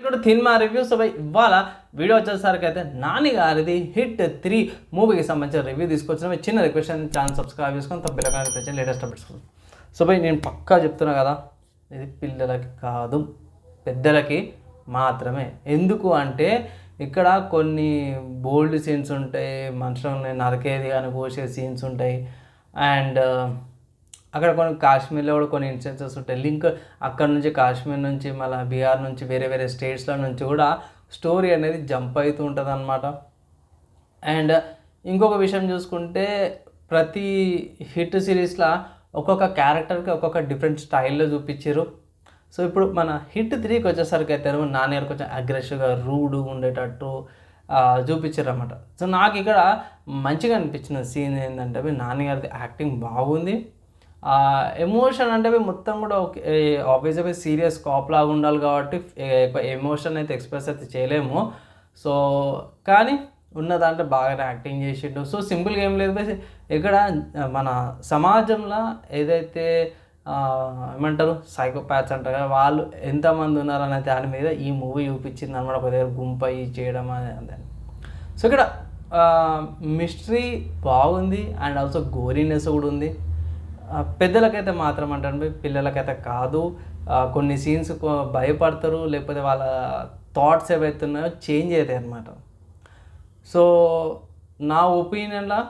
ఇప్పుడు cinema reviews పై ఇవాళ video వచ్చేసరికి అయితే నాని గారిది హిట్ త్రీ మూవీకి సంబంధించిన రివ్యూ తీసుకొచ్చిన చిన్న రిక్వెస్ట్ ఛానల్ సబ్స్క్రైబ్ చేసుకొని తప్ప కానీ లేటెస్ట్ అప్డేట్స్ సో భయ్ నేను పక్కా చెప్తున్నా కదా ఇది పిల్లలకి కాదు పెద్దలకి మాత్రమే. ఎందుకు అంటే ఇక్కడ కొన్ని బోల్డ్ సీన్స్ ఉంటాయి మనుషులని నరకేది కానీ కోసే సీన్స్ ఉంటాయి. అండ్ అక్కడ కొన్ని కాశ్మీర్లో కూడా కొన్ని ఇన్సిడెన్సెస్ ఉంటాయి. లింక్ అక్కడ నుంచి కాశ్మీర్ నుంచి మళ్ళీ బీహార్ నుంచి వేరే వేరే స్టేట్స్ల నుంచి కూడా స్టోరీ అనేది జంప్ అవుతూ ఉంటుంది అనమాట అండ్ ఇంకొక విషయం చూసుకుంటే ప్రతి హిట్ సిరీస్లో ఒక్కొక్క క్యారెక్టర్కి ఒక్కొక్క డిఫరెంట్ స్టైల్లో చూపించారు సో ఇప్పుడు మన హిట్ త్రీకి వచ్చేసరికి అయితే నాన్నగారు కొంచెం అగ్రెసివ్గా రూడ్ ఉండేటట్టు చూపించారు అనమాట సో నాకు ఇక్కడ మంచిగా అనిపించిన సీన్ ఏంటంటే నాన్నగారిది యాక్టింగ్ బాగుంది. ఎమోషన్ అంటే మొత్తం కూడా ఓకే ఆబ్వియస్గా సీరియస్ కాప్ లాగా ఉండాలి కాబట్టి ఎమోషన్ అయితే ఎక్స్ప్రెస్ అయితే చేయలేము. సో కానీ ఉన్న దాంట్లో బాగానే యాక్టింగ్ చేసిండు. సో సింపుల్గా ఏం లేదు ఇక్కడ మన సమాజంలో ఏదైతే ఏమంటారు సైకోపాత్స్ అంటారు కదా వాళ్ళు ఎంతమంది ఉన్నారనే దాని మీద ఈ మూవీ చూపించింది అనమాట ఒక దగ్గర గుంపు అయ్యి చేయడం అనేది సో ఇక్కడ మిస్టరీ బాగుంది. అండ్ ఆల్సో గోరీనెస్ కూడా ఉంది. పెద్దలకైతే మాత్రం అంటే పిల్లలకైతే కాదు. కొన్ని సీన్స్ భయపడతారు లేకపోతే వాళ్ళ థాట్స్ ఏవైతే ఉన్నాయో చేంజ్ అవుతాయి అన్నమాట. సో నా ఒపీనియన్లో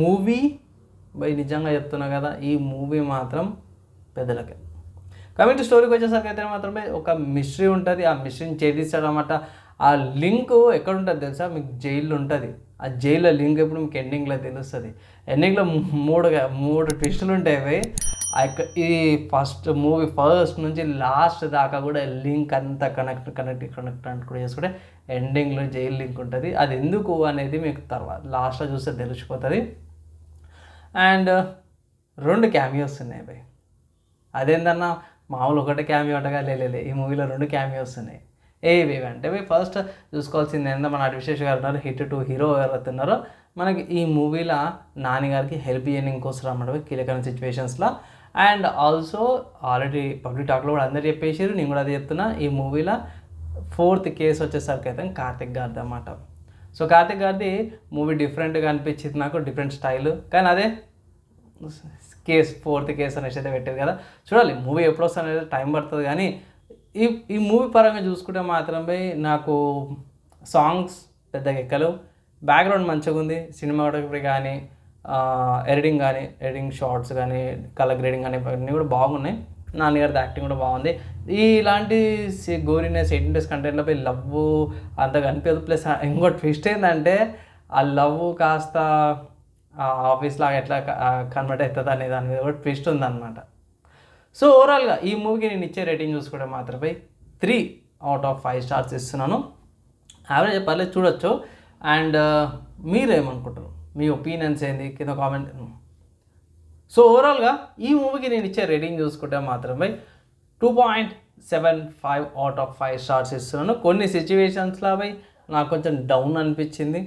మూవీ బై నిజంగా చెప్తున్నా కదా ఈ మూవీ మాత్రం పెద్దలకే. కమింగ్ టు స్టోరీకి వచ్చేసరికి అయితే మాత్రమే ఒక మిస్టరీ ఉంటుంది. ఆ మిస్టరీని ఛేదిస్తాడు అనమాట ఆ లింక్ ఎక్కడ ఉంటుంది తెలుసా? మీకు జైల్లో ఉంటుంది. ఆ జైల్లో లింక్ ఎప్పుడు మీకు ఎండింగ్లో తెలుస్తుంది. ఎండింగ్లో మూడు మూడు ట్విస్టులు ఉంటాయి ఈ ఫస్ట్ మూవీ ఫస్ట్ నుంచి లాస్ట్ దాకా కూడా లింక్ అంతా కనెక్ట్ కనెక్ట్ కనెక్ట్ అని కూడా చేసుకుంటే ఎండింగ్లో జైలు లింక్ ఉంటుంది. అది ఎందుకు అనేది మీకు తర్వాత లాస్ట్లో చూస్తే తెలిసిపోతుంది. అండ్ రెండు క్యామియోస్ ఉన్నాయి భయ్ అదేందన్నా? మామూలు ఒకటే క్యామియో అంటగా లేలే ఈ మూవీలో రెండు క్యామియోస్ ఉన్నాయి. ఏవి అంటే ఫస్ట్ చూసుకోవాల్సింది ఏందో మన అడివిశేష్ గారు ఉన్నారు హిట్ టు హీరో ఎవరైతే ఉన్నారో మనకి ఈ మూవీలో నాన్నగారికి హెల్ప్ చేయడానికి కోసం అన్నమాట కీలకమైన సిచ్యువేషన్స్లో అండ్ ఆల్సో ఆల్రెడీ పబ్లిక్ టాక్లో కూడా అందరు చెప్పేసారు నేను కూడా అది చెప్తున్నా ఈ మూవీలో ఫోర్త్ కేసు వచ్చేసరికి అయితే కార్తిక్ గారిది అన్నమాట. సో కార్తిక్ గారిది మూవీ డిఫరెంట్గా అనిపించింది నాకు డిఫరెంట్ స్టైల్ కానీ అదే కేస్ ఫోర్త్ కేసు అనేసి అయితే పెట్టారు కదా. చూడాలి మూవీ ఎప్పుడు వస్తుంది అనేది టైం పడుతుంది కానీ ఈ ఈ మూవీ పరంగా చూసుకుంటే మాత్రమే నాకు సాంగ్స్ పెద్దగా ఎక్కలు. బ్యాక్గ్రౌండ్ మంచిగా ఉంది. సినిమాటోగ్రఫీ కానీ ఎడిటింగ్ కానీ ఎడిటింగ్ షార్ట్స్ కానీ కలర్ గ్రేడింగ్ కానీ అన్నీ కూడా బాగున్నాయి. నాన్నగారిది యాక్టింగ్ కూడా బాగుంది. ఈ ఇలాంటి గోరినెస్ ఎయిటీన్ డేస్ కంటెంట్లపై లవ్ అంత కనిపించదు. ప్లస్ ఇంకో ట్విస్ట్ ఏంటంటే ఆ లవ్ కాస్త ఆఫీస్ లాగా ఎట్లా కన్వర్ట్ అవుతుంది అనే దాని మీద కూడా ట్విస్ట్ ఉందన్నమాట. సో ఓవరాల్గా ఈ మూవీకి నేను ఇచ్చే రేటింగ్ చూసుకుంటే మాత్రమే three out of five stars ఇస్తున్నాను. యావరేజ్ పర్లేదు చూడొచ్చు. అండ్ uh, మీరేమనుకుంటారు మీ ఒపీనియన్స్ ఏంది? కింద కామెంట్ సో ఓవరాల్గా ఈ మూవీకి నేను ఇచ్చే రేటింగ్ చూసుకుంటే మాత్రమే two point seven five out of five stars ఇస్తున్నాను. కొన్ని సిచ్యువేషన్స్లో అవి నాకు కొంచెం డౌన్ అనిపించింది.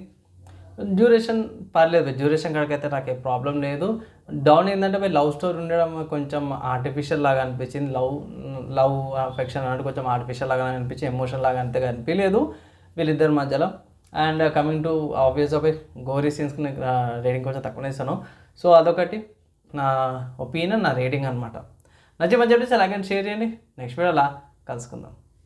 డ్యూరేషన్ పర్లేదు డ్యూరేషన్ కాడికైతే నాకు ఏ ప్రాబ్లం లేదు. డౌన్ ఏంటంటే పోయి లవ్ స్టోరీ ఉండడం కొంచెం ఆర్టిఫిషియల్ లాగా అనిపించింది. లవ్ లవ్ అఫెక్షన్ అంటే కొంచెం ఆర్టిఫిషియల్ లాగా అనిపించి ఎమోషన్ లాగా అంతగా అనిపించలేదు వీళ్ళిద్దరి మధ్యలో. And coming to obvious of gory సీన్స్కి నేను రేటింగ్ కొంచెం తక్కువ ఇస్తాను. సో అదొకటి నా ఒపీనియన్ నా రేటింగ్ అనమాట నచ్చి మంచి చెప్పేసి అలాగే షేర్ చేయండి. నెక్స్ట్ వీడియోలా కలుసుకుందాం.